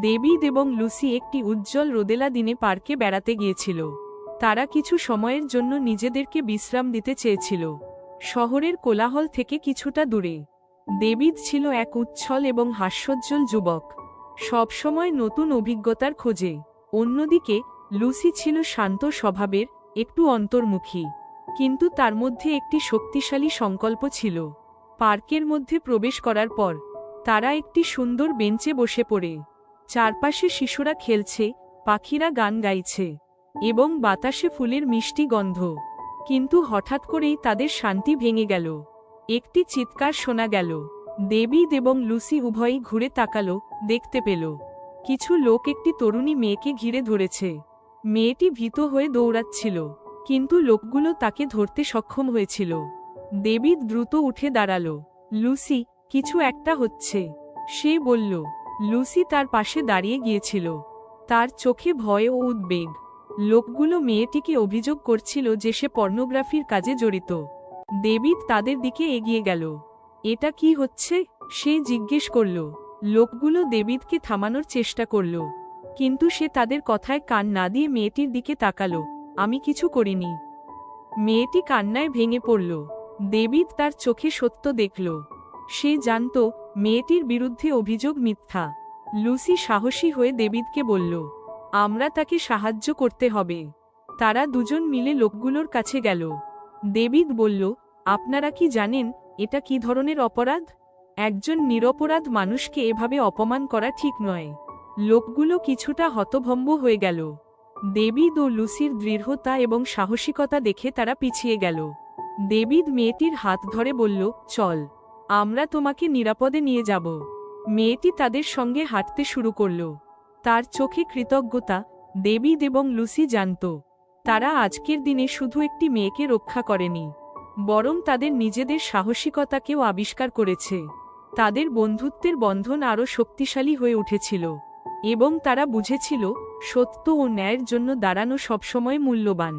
David এবং Lucy একটি উজ্জ্বল রোদেলা দিনে পার্কে বেড়াতে গিয়েছিল। তারা কিছু সময়ের জন্য নিজেদেরকে বিশ্রাম দিতে চেয়েছিল। শহরের কোলাহল থেকে কিছুটা দূরে। ডেভিড ছিল এক উচ্ছল এবং হাস্যোজ্জ্বল যুবক। সবসময় নতুন অভিজ্ঞতার খোঁজে। অন্যদিকে, লুসি ছিল শান্ত স্বভাবের, একটু অন্তর্মুখী। কিন্তু তার মধ্যে একটি শক্তিশালী সংকল্প ছিল। পার্কের মধ্যে প্রবেশ করার পর, তারা একটি সুন্দর বেঞ্চে বসে পড়ে। চারপাশে শিশুরা খেলছে, পাখিরা গান গাইছে এবং বাতাসে ফুলের মিষ্টি গন্ধ। কিন্তু হঠাৎ করেই তাদের শান্তি ভেঙে গেল। একটি চিৎকার শোনা গেল। ডেভিড এবং লুসি উভয়ই ঘুরে তাকালো, দেখতে পেল। কিছু লোক একটি তরুণী মেয়েকে ঘিরে ধরেছে। মেয়েটি ভীত হয়ে দৌড়াচ্ছিল, কিন্তু লোকগুলো তাকে ধরতে সক্ষম হয়েছিল। ডেভিড দ্রুত উঠে দাঁড়াল। লুসি, কিছু একটা হচ্ছে। সে বলল। লুসি তার পাশে দাঁড়িয়ে গিয়েছিল। তার চোখে ভয় ও উদ্বেগ। লোকগুলো মেয়েটিকে অভিযোগ করছিল যে সে পর্নোগ্রাফির কাজে জড়িত। ডেভিড তাদের দিকে এগিয়ে গেল। এটা কি হচ্ছে? সে জিজ্ঞেস করল। লোকগুলো ডেভিডকে থামানোর চেষ্টা করল। কিন্তু সে তাদের কথায় কান না দিয়ে মেয়েটির দিকে তাকালো। আমি কিছু করিনি। মেয়েটি কান্নায় ভেঙে পড়ল। ডেভিড তার চোখে সত্য দেখল। সে জানত মেয়েটির বিরুদ্ধে অভিযোগ মিথ্যা। লুসি সাহসী হয়ে ডেভিডকে বলল, আমরা তাকে সাহায্য করতে হবে। তারা দুজন মিলে লোকগুলোর কাছে গেল। ডেভিড বলল, আপনারা কি জানেন, এটা কি ধরনের অপরাধ? একজন নিরপরাধ মানুষকে এভাবে অপমান করা ঠিক নয়। লোকগুলো কিছুটা হতভম্ব হয়ে গেল। ডেভিড ও লুসির দৃঢ়তা এবং সাহসিকতা দেখে তারা পিছিয়ে গেল। ডেভিড মেয়েটির হাত ধরে বলল, চল। আমরা তোমাকে নিরাপদে নিয়ে যাব। মেয়েটি তাদের সঙ্গে হাঁটতে শুরু করল। তার চোখে কৃতজ্ঞতা ডেভিড এবং লুসি জানত। তারা আজকের দিনে শুধু একটি মেয়েকে রক্ষা করেনি, বরং তাদের নিজেদের সাহসিকতাকেও আবিষ্কার করেছে। তাদের বন্ধুত্বের বন্ধন আরও শক্তিশালী হয়ে উঠেছিল এবং তারা বুঝেছিল সত্য ও ন্যায়ের জন্য দাঁড়ানো সবসময় মূল্যবান।